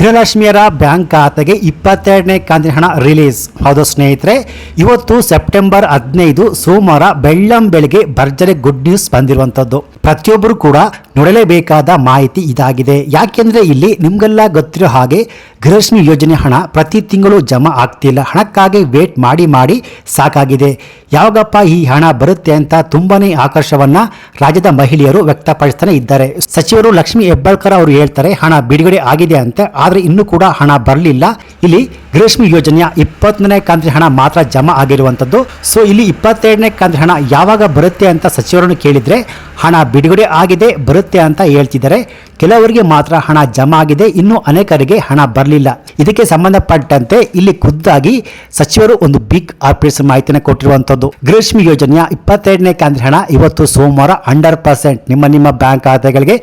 ಗೃಹಲಕ್ಷ್ಮಿಯರ bank ಖಾತೆಗೆ ಇಪ್ಪತ್ತೆರಡನೇ ಕಂತಿನ ಹಣ ರಿಲೀಸ್. ಹೌದು ಸ್ನೇಹಿತರೆ, ಇವತ್ತು ಸೆಪ್ಟೆಂಬರ್ ಹದಿನೈದು ಸೋಮವಾರ ಬೆಳ್ಳಂ ಬೆಳಗ್ಗೆ ಭರ್ಜರಿ ಗುಡ್ ನ್ಯೂಸ್ ಬಂದಿರುವಂತದ್ದು ಪ್ರತಿಯೊಬ್ಬರು ಕೂಡ ನೋಡಲೇಬೇಕಾದ ಮಾಹಿತಿ ಇದಾಗಿದೆ. ಯಾಕೆಂದ್ರೆ ಇಲ್ಲಿ ನಿಮ್ಗೆಲ್ಲ ಗೊತ್ತಿರೋ ಹಾಗೆ ಗೃಹಲಕ್ಷ್ಮಿ ಯೋಜನೆ ಹಣ ಪ್ರತಿ ತಿಂಗಳು ಜಮಾ ಆಗ್ತಿಲ್ಲ. ಹಣಕ್ಕಾಗಿ ವೇಟ್ ಮಾಡಿ ಮಾಡಿ ಸಾಕಾಗಿದೆ. ಯಾವಾಗಪ್ಪ ಈ ಹಣ ಬರುತ್ತೆ ಅಂತ ತುಂಬಾನೇ ಆಕರ್ಷವನ್ನ ರಾಜ್ಯದ ಮಹಿಳೆಯರು ವ್ಯಕ್ತಪಡಿಸ್ತಾನೆ ಇದ್ದಾರೆ. ಸಚಿವರು ಲಕ್ಷ್ಮಿ ಹೆಬ್ಬಾಳ್ಕರ್ ಅವರು ಹೇಳ್ತಾರೆ, ಹಣ ಬಿಡುಗಡೆ ಆಗಿದೆ ಅಂತೆ. ಆದ್ರೆ ಇನ್ನೂ ಕೂಡ ಹಣ ಬರಲಿಲ್ಲ. ಇಲ್ಲಿ ಗ್ರೀಷ್ಮ ಯೋಜನೆಯ ಇಪ್ಪತ್ತನೇ ಕಂತಿನ ಹಣ ಮಾತ್ರ ಜಮಾ ಆಗಿರುವಂಥದ್ದು. ಸೊ ಇಲ್ಲಿ ಇಪ್ಪತ್ತೆರಡನೇ ಕಂತಿನ ಹಣ ಯಾವಾಗ ಬರುತ್ತೆ ಅಂತ ಸಚಿವರನ್ನು ಕೇಳಿದ್ರೆ ಹಣ ಬಿಡುಗಡೆ ಆಗಿದೆ, ಬರುತ್ತೆ ಅಂತ ಹೇಳ್ತಿದ್ದಾರೆ. ಕೆಲವರಿಗೆ ಮಾತ್ರ ಹಣ ಜಮಾ ಆಗಿದೆ, ಇನ್ನು ಅನೇಕರಿಗೆ ಹಣ ಬರಲಿಲ್ಲ. ಇದಕ್ಕೆ ಸಂಬಂಧಪಟ್ಟಂತೆ ಇಲ್ಲಿ ಖುದ್ದಾಗಿ ಸಚಿವರು ಒಂದು ಬಿಗ್ ಆಪರೇಷನ್ ಮಾಹಿತಿಯನ್ನು ಕೊಟ್ಟಿರುವಂತದ್ದು ಗ್ರೀಷ್ಮಿ ಯೋಜನೆಯ ಇಪ್ಪತ್ತೆರಡನೇ ಕಾಂತ್ರಿ ಹಣ ಇವತ್ತು ಸೋಮವಾರ ಹಂಡ್ರೆಡ್ ಪರ್ಸೆಂಟ್ ನಿಮ್ಮ ನಿಮ್ಮ ಬ್ಯಾಂಕ್ ಖಾತೆಗಳಿಗೆ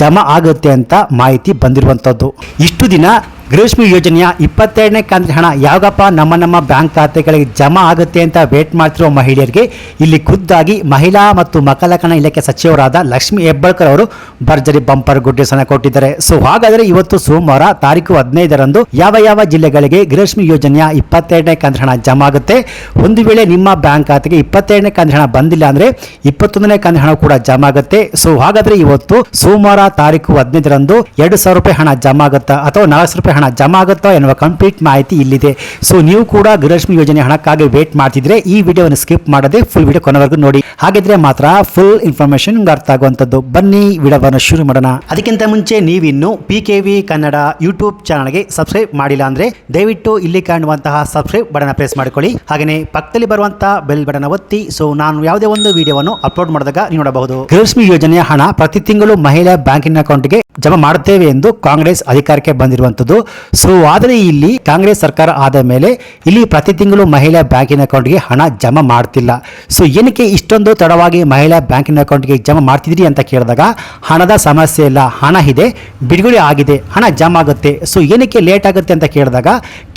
ಜಮಾ ಆಗುತ್ತೆ ಅಂತ ಮಾಹಿತಿ ಬಂದಿರುವಂತದ್ದು ಇಷ್ಟು ದಿನ ಗೃಹಲಕ್ಷ್ಮಿ ಯೋಜನೆಯ ಇಪ್ಪತ್ತೆರಡನೇ ಕಂತಿನ ಹಣ ಯಾವಾಗಪ್ಪ ನಮ್ಮ ನಮ್ಮ ಬ್ಯಾಂಕ್ ಖಾತೆಗಳಿಗೆ ಜಮಾ ಆಗುತ್ತೆ ಅಂತ ವೇಟ್ ಮಾಡ್ತಿರೋ ಮಹಿಳೆಯರಿಗೆ ಇಲ್ಲಿ ಖುದ್ದಾಗಿ ಮಹಿಳಾ ಮತ್ತು ಮಕ್ಕಳ ಇಲಾಖೆ ಸಚಿವರಾದ ಲಕ್ಷ್ಮಿ ಹೆಬ್ಬಾಳ್ಕರ್ ಅವರು ಭರ್ಜರಿ ಬಂಪರ್ ಗುಡ್ ಕೊಟ್ಟಿದ್ದಾರೆ. ಸೊ ಹಾಗಾದ್ರೆ ಇವತ್ತು ಸೋಮವಾರ ತಾರೀಕು ಹದಿನೈದರಂದು ಯಾವ ಯಾವ ಜಿಲ್ಲೆಗಳಿಗೆ ಗೃಹಲಕ್ಷ್ಮಿ ಯೋಜನೆಯ ಇಪ್ಪತ್ತೆರಡನೇ ಕಂತಿನ ಹಣ ಜಮಾ ಆಗುತ್ತೆ? ಒಂದು ವೇಳೆ ನಿಮ್ಮ ಬ್ಯಾಂಕ್ ಖಾತೆಗೆ ಇಪ್ಪತ್ತೆರಡನೇ ಕಂತಿನ ಹಣ ಬಂದಿಲ್ಲ ಅಂದ್ರೆ ಇಪ್ಪತ್ತೊಂದನೇ ಕಂತಿನ ಹಣ ಕೂಡ ಜಮಾ ಆಗುತ್ತೆ. ಸೊ ಹಾಗಾದ್ರೆ ಇವತ್ತು ಸೋಮವಾರ ತಾರೀಕು ಹದಿನೈದರಂದು ಎರಡು ಸಾವಿರ ರೂಪಾಯಿ ಹಣ ಜಮಾ ಆಗುತ್ತಾ ಅಥವಾ ನಾಲ್ಕು ರೂಪಾಯಿ ಹಣ ಜಮಾ ಆಗುತ್ತೋ ಎನ್ನುವ ಕಂಪ್ಲೀಟ್ ಮಾಹಿತಿ ಇಲ್ಲಿದೆ. ಸೊ ನೀವು ಕೂಡ ಗೃಹಲಕ್ಷ್ಮಿ ಯೋಜನೆ ಹಣಕ್ಕಾಗಿ ವೇಟ್ ಮಾಡ್ತಿದ್ರೆ ಈ ವಿಡಿಯೋವನ್ನು ಸ್ಕಿಪ್ ಮಾಡದೆ ಫುಲ್ ವಿಡಿಯೋ ಕೊನೆವರೆಗೂ ನೋಡಿ. ಹಾಗಿದ್ರೆ ಮಾತ್ರ ಫುಲ್ ಇನ್ಫಾರ್ಮೇಶನ್ ಅರ್ಥ ಆಗುವಂಥದ್ದು. ಬನ್ನಿ, ವಿಡಿಯೋವನ್ನು ಶುರು ಮಾಡೋಣ. ಅದಕ್ಕಿಂತ ಮುಂಚೆ ನೀವಿನ್ನು P K V Kannada YouTube ಚಾನಲ್ಗೆ ಸಬ್ಸ್ಕ್ರೈಬ್ ಮಾಡಿಲ್ಲ ಅಂದ್ರೆ ದಯವಿಟ್ಟು ಇಲ್ಲಿ ಕಾಣುವಂತಹ ಸಬ್ಸ್ಕ್ರೈಬ್ ಬಟನ್ ಪ್ರೆಸ್ ಮಾಡಿಕೊಳ್ಳಿ. ಹಾಗೆಯೇ ಪಕ್ಕದಲ್ಲಿ ಬರುವಂತಹ ಬೆಲ್ ಬಟನ್ ಒತ್ತಿ. ಸೊ ನಾನು ಯಾವುದೇ ಒಂದು ವಿಡಿಯೋವನ್ನು ಅಪ್ಲೋಡ್ ಮಾಡಿದಾಗ ನೀವು ನೋಡಬಹುದು. ಗೃಹಲಕ್ಷ್ಮಿ ಯೋಜನೆಯ ಹಣ ಪ್ರತಿ ತಿಂಗಳು ಮಹಿಳಾ ಬ್ಯಾಂಕಿನ ಅಕೌಂಟ್ಗೆ ಜಮಾ ಮಾಡುತ್ತೇವೆ ಎಂದು ಕಾಂಗ್ರೆಸ್ ಅಧಿಕಾರಕ್ಕೆ ಬಂದಿರುವಂತದ್ದು ಸೊ ಆದರೆ ಇಲ್ಲಿ ಕಾಂಗ್ರೆಸ್ ಸರ್ಕಾರ ಆದ ಮೇಲೆ ಇಲ್ಲಿ ಪ್ರತಿ ತಿಂಗಳು ಮಹಿಳಾ ಬ್ಯಾಂಕಿನ ಅಕೌಂಟ್ಗೆ ಹಣ ಜಮಾ ಮಾಡ್ತಿಲ್ಲ. ಸೊ ಏನಕ್ಕೆ ಇಷ್ಟೊಂದು ತಡವಾಗಿ ಮಹಿಳಾ ಬ್ಯಾಂಕಿನ ಅಕೌಂಟ್ಗೆ ಜಮಾ ಮಾಡ್ತಿದ್ರಿ ಅಂತ ಕೇಳಿದಾಗ ಹಣದ ಸಮಸ್ಯೆ ಇಲ್ಲ, ಹಣ ಇದೆ, ಬಿಡುಗಡೆ ಆಗಿದೆ, ಹಣ ಜಮಾ ಆಗುತ್ತೆ. ಸೊ ಏನಕ್ಕೆ ಲೇಟ್ ಆಗುತ್ತೆ ಅಂತ ಕೇಳಿದಾಗ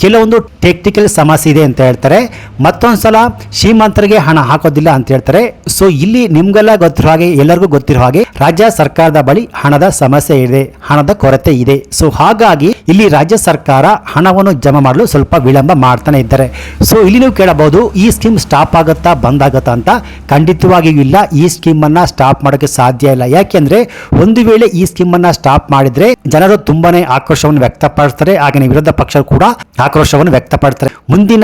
ಕೆಲವೊಂದು ಟೆಕ್ನಿಕಲ್ ಸಮಸ್ಯೆ ಇದೆ ಅಂತ ಹೇಳ್ತಾರೆ. ಮತ್ತೊಂದು ಸಲ ಶ್ರೀಮಂತರಿಗೆ ಹಣ ಹಾಕೋದಿಲ್ಲ ಅಂತ ಹೇಳ್ತಾರೆ. ಸೊ ಇಲ್ಲಿ ನಿಮ್ಗೆಲ್ಲ ಗೊತ್ತಿರೋ ಹಾಗೆ, ಎಲ್ಲರಿಗೂ ಗೊತ್ತಿರೋ ಹಾಗೆ ರಾಜ್ಯ ಸರ್ಕಾರದ ಬಳಿ ಹಣದ ಸಮಸ್ಯೆ ಇದೆ, ಹಣದ ಕೊರತೆ ಇದೆ. ಸೊ ಹಾಗಾಗಿ ಇಲ್ಲಿ ಸರ್ಕಾರ ಹಣವನ್ನು ಜಮಾ ಮಾಡಲು ಸ್ವಲ್ಪ ವಿಳಂಬ ಮಾಡ್ತಾನೆ ಇದ್ದಾರೆ. ಸೊ ಇಲ್ಲಿ ನೀವು ಕೇಳಬಹುದು, ಈ ಸ್ಕೀಮ್ ಸ್ಟಾಪ್ ಆಗುತ್ತಾ ಬಂದ್ ಆಗುತ್ತಾ ಅಂತ ಖಂಡಿತವಾಗಿಯೂ ಇಲ್ಲ. ಈ ಸ್ಕೀಮ್ ಅನ್ನ ಸ್ಟಾಪ್ ಮಾಡೋಕೆ ಸಾಧ್ಯ ಇಲ್ಲ. ಯಾಕೆಂದ್ರೆ ಒಂದು ವೇಳೆ ಈ ಸ್ಕೀಮ್ ಅನ್ನ ಸ್ಟಾಪ್ ಮಾಡಿದ್ರೆ ಜನರು ತುಂಬಾನೇ ಆಕ್ರೋಶವನ್ನು ವ್ಯಕ್ತಪಡಿಸ್ತಾರೆ. ಹಾಗೆ ವಿರೋಧ ಪಕ್ಷ ಕೂಡ ಆಕ್ರೋಶವನ್ನು ವ್ಯಕ್ತಪಡ್ತಾರೆ ಮುಂದಿನ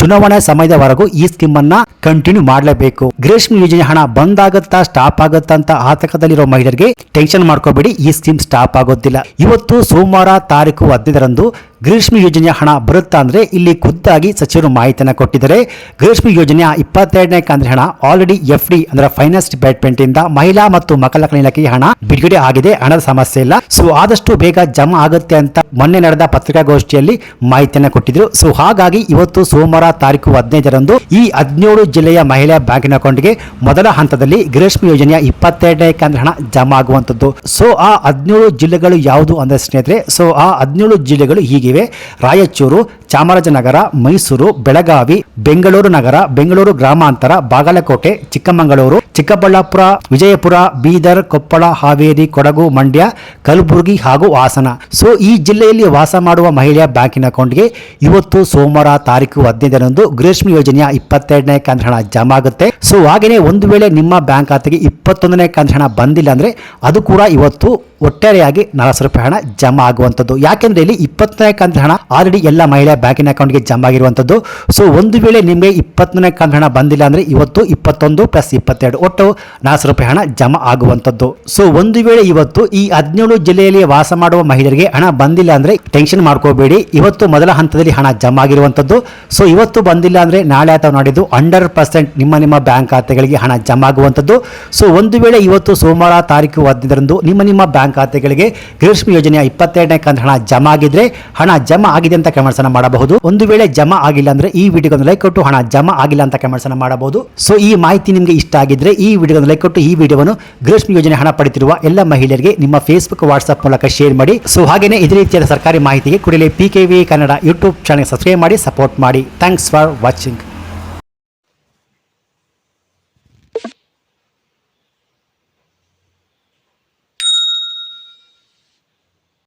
ಚುನಾವಣೆ ಸಮಯದವರೆಗೂ ಈ ಸ್ಕೀಮ್ ಅನ್ನ ಕಂಟಿನ್ಯೂ ಮಾಡಲೇಬೇಕು. ಗ್ರೇಷ್ಮ ಯೋಜನೆ ಹಣ ಬಂದ್ ಆಗುತ್ತಾ ಸ್ಟಾಪ್ ಆಗುತ್ತಾ ಅಂತ ಆತಂಕದಲ್ಲಿರೋ ಮಹಿಳೆಯರಿಗೆ ಟೆನ್ಷನ್ ಮಾಡ್ಕೋಬೇಡಿ. ಈ ಸ್ಕೀಮ್ ಸ್ಟಾಪ್ ಆಗೋದಿಲ್ಲ. ಇವತ್ತು ಸೋಮವಾರ ತಾರೀಕು ಹದಿನೈದರಂದು ಗೃಹಲಕ್ಷ್ಮಿ ಯೋಜನೆಯ ಹಣ ಬರುತ್ತಾ ಅಂದ್ರೆ ಇಲ್ಲಿ ಖುದ್ದಾಗಿ ಸಚಿವರು ಮಾಹಿತಿಯನ್ನು ಕೊಟ್ಟಿದ್ದಾರೆ. ಗ್ರೀಷ್ಮ ಯೋಜನೆಯ ಇಪ್ಪತ್ತೆರಡನೇ ಕಂದ್ರೆ ಹಣ ಆಲ್ರೆಡಿ ಎಫ್ ಡಿ ಅಂದ್ರೆ ಫೈನಾನ್ಸ್ ಡಿಪಾರ್ಟ್ಮೆಂಟ್ ಇಂದ ಮಹಿಳಾ ಮತ್ತು ಮಕ್ಕಳ ಇಲಾಖೆಗೆ ಹಣ ಬಿಡುಗಡೆ ಆಗಿದೆ. ಹಣದ ಸಮಸ್ಯೆ ಇಲ್ಲ. ಸೊ ಆದಷ್ಟು ಬೇಗ ಜಮಾ ಆಗುತ್ತೆ ಅಂತ ಮೊನ್ನೆ ನಡೆದ ಪತ್ರಿಕಾಗೋಷ್ಠಿಯಲ್ಲಿ ಮಾಹಿತಿಯನ್ನು ಕೊಟ್ಟಿದ್ರು. ಸೊ ಹಾಗಾಗಿ ಇವತ್ತು ಸೋಮವಾರ ತಾರೀಕು ಹದಿನೈದರಂದು ಈ ಹದಿನೇಳು ಜಿಲ್ಲೆಯ ಮಹಿಳಾ ಬ್ಯಾಂಕಿನ ಅಕೌಂಟ್ಗೆ ಮೊದಲ ಹಂತದಲ್ಲಿ ಗ್ರೀಷ್ಮ ಯೋಜನೆಯ ಇಪ್ಪತ್ತೆರಡನೇ ಕಂದ್ರೆ ಹಣ ಜಮಾ ಆಗುವಂತದ್ದು ಸೊ ಆ ಹದಿನೇಳು ಜಿಲ್ಲೆಗಳು ಯಾವುದು ಅಂದ್ರೆ ಸ್ನೇಹಿತರೆ? ಸೊ ಆ ಹದಿನೇಳು ಜಿಲ್ಲೆಗಳು ಹೀಗಿವೆ ರಾಯಚೂರು, ಚಾಮರಾಜನಗರ, ಮೈಸೂರು, ಬೆಳಗಾವಿ, ಬೆಂಗಳೂರು ನಗರ, ಬೆಂಗಳೂರು ಗ್ರಾಮಾಂತರ, ಬಾಗಲಕೋಟೆ, ಚಿಕ್ಕಮಗಳೂರು, ಚಿಕ್ಕಬಳ್ಳಾಪುರ, ವಿಜಯಪುರ, ಬೀದರ್, ಕೊಪ್ಪಳ, ಹಾವೇರಿ, ಕೊಡಗು, ಮಂಡ್ಯ, ಕಲಬುರಗಿ ಹಾಗೂ ಹಾಸನ. ಸೊ ಈ ಜಿಲ್ಲೆಯಲ್ಲಿ ವಾಸ ಮಾಡುವ ಮಹಿಳೆಯ ಬ್ಯಾಂಕಿನ ಅಕೌಂಟ್ಗೆ ಇವತ್ತು ಸೋಮವಾರ ತಾರೀಕು ಹದಿನೈದರಂದು ಗೃಹಲಕ್ಷ್ಮಿ ಯೋಜನೆಯ ಇಪ್ಪತ್ತೆರಡನೇ ಕಂತ ಹಣ ಜಮಾ ಆಗುತ್ತೆ ಸೊ ಹಾಗೆಯೇ ಒಂದು ವೇಳೆ ನಿಮ್ಮ ಬ್ಯಾಂಕ್ ಖಾತೆಗೆ ಇಪ್ಪತ್ತೊಂದನೇ ಕಂತ ಹಣ ಬಂದಿಲ್ಲ ಅಂದ್ರೆ ಅದು ಕೂಡ ಇವತ್ತು ಒಟ್ಟಾರೆಯಾಗಿ ನಾಲ್ಕು ರೂಪಾಯಿ ಹಣ ಜಮಾ ಆಗುವಂಥದ್ದು. ಯಾಕೆಂದರೆ ಇಲ್ಲಿ ಇಪ್ಪತ್ತನೇ ಕಂತಿನ ಹಣ ಆಲ್ರೆಡಿ ಎಲ್ಲ ಮಹಿಳೆಯ ಬ್ಯಾಂಕಿನ ಅಕೌಂಟ್ಗೆ ಜಮಾ ಆಗಿರುವಂಥದ್ದು. ಸೊ ಒಂದು ವೇಳೆ ನಿಮಗೆ ಇಪ್ಪತ್ತನೇ ಕಂತಿನ ಹಣ ಬಂದಿಲ್ಲ ಅಂದರೆ ಇವತ್ತು ಇಪ್ಪತ್ತೊಂದು ಪ್ಲಸ್ ಇಪ್ಪತ್ತೆರಡು. ಒಟ್ಟು ನಾಲ್ಕು ರೂಪಾಯಿ ಹಣ ಜಮಾ ಆಗುವಂಥದ್ದು. ಸೊ ಒಂದು ವೇಳೆ ಇವತ್ತು ಈ ಹದಿನೇಳು ಜಿಲ್ಲೆಯಲ್ಲಿ ವಾಸ ಮಾಡುವ ಮಹಿಳೆಯರಿಗೆ ಹಣ ಬಂದಿಲ್ಲ ಅಂದರೆ ಟೆನ್ಷನ್ ಮಾಡ್ಕೋಬೇಡಿ. ಇವತ್ತು ಮೊದಲ ಹಂತದಲ್ಲಿ ಹಣ ಜಮಾ ಆಗಿರುವಂಥದ್ದು. ಸೊ ಇವತ್ತು ಬಂದಿಲ್ಲ ಅಂದರೆ ನಾಳೆ ಅಥವಾ ನಾಡಿದ್ದು ಹಂಡ್ರೆಡ್ ಪರ್ಸೆಂಟ್ ನಿಮ್ಮ ನಿಮ್ಮ ಬ್ಯಾಂಕ್ ಖಾತೆಗಳಿಗೆ ಹಣ ಜಮಾ ಆಗುವಂಥದ್ದು. ಸೊ ಒಂದು ವೇಳೆ ಇವತ್ತು ಸೋಮವಾರ ತಾರೀಕು ಹದಿನೈದರಂದು ನಿಮ್ಮ ನಿಮ್ಮ ಬ್ಯಾಂಕ್ ಖಾತೆಗಳಿಗೆ ಗೃಹಲಕ್ಷ್ಮಿ ಯೋಜನೆಯ ಇಪ್ಪತ್ತೆರಡನೇ ಕಂತ ಹಣ ಜಮಾ ಆಗಿದ್ರೆ ಹಣ ಜಮಾ ಆಗಿದೆ ಅಂತ ಕಮೆಂಟ್ಸ್ ಮಾಡಬಹುದು. ಒಂದು ವೇಳೆ ಜಮಾ ಆಗಿಲ್ಲ ಅಂದ್ರೆ ಈ ವಿಡಿಯೋ ಲೈಕ್ ಕೊಟ್ಟು ಹಣ ಜಮಾ ಆಗಿಲ್ಲ ಅಂತ ಕಮೆಂಟ್ಸ್ ಮಾಡಬಹುದು. ಸೊ ಈ ಮಾಹಿತಿ ನಿಮಗೆ ಇಷ್ಟ ಆಗಿದ್ರೆ ಈ ವಿಡಿಯೋನ ಲೈಕ್ ಕೊಟ್ಟು ಈ ವಿಡಿಯೋವನ್ನು ಗೃಹಲಕ್ಷ್ಮಿ ಯೋಜನೆ ಹಣ ಪಡೆದಿರುವ ಎಲ್ಲ ಮಹಿಳೆಯರಿಗೆ ನಿಮ್ಮ ಫೇಸ್ಬುಕ್ ವಾಟ್ಸ್ಆಪ್ ಮೂಲಕ ಶೇರ್ ಮಾಡಿ. ಸೊ ಹಾಗೆಯೇ ಇದೇ ರೀತಿಯಾದ ಸರ್ಕಾರಿ ಮಾಹಿತಿಗೆ ಕೂಡಲೇ P Kannada YouTube channel subscribe ಮಾಡಿ ಸಪೋರ್ಟ್ ಮಾಡಿ. Thanks for watching